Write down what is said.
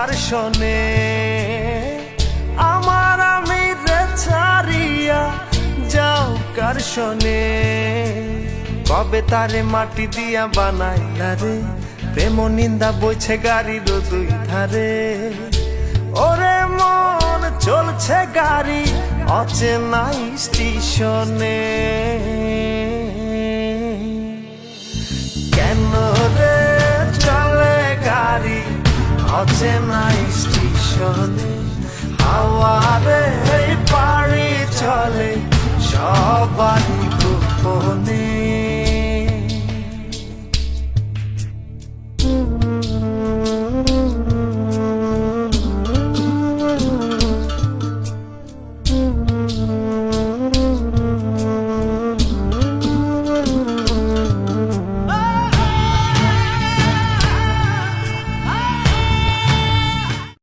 কার শোনে আমার আমি ছাড়িয়া যাও কার শোনে? কবে তারে মাটি দিয়া বানাইলা রে? প্রেম নিন্দা বইছে গাড়ির দুই ধারে। ওরে মন চলছে গাড়ি অচেনা স্টেশনে। অচেনা স্টেশনে হাওয়ারে পাড়ি চলে সবাই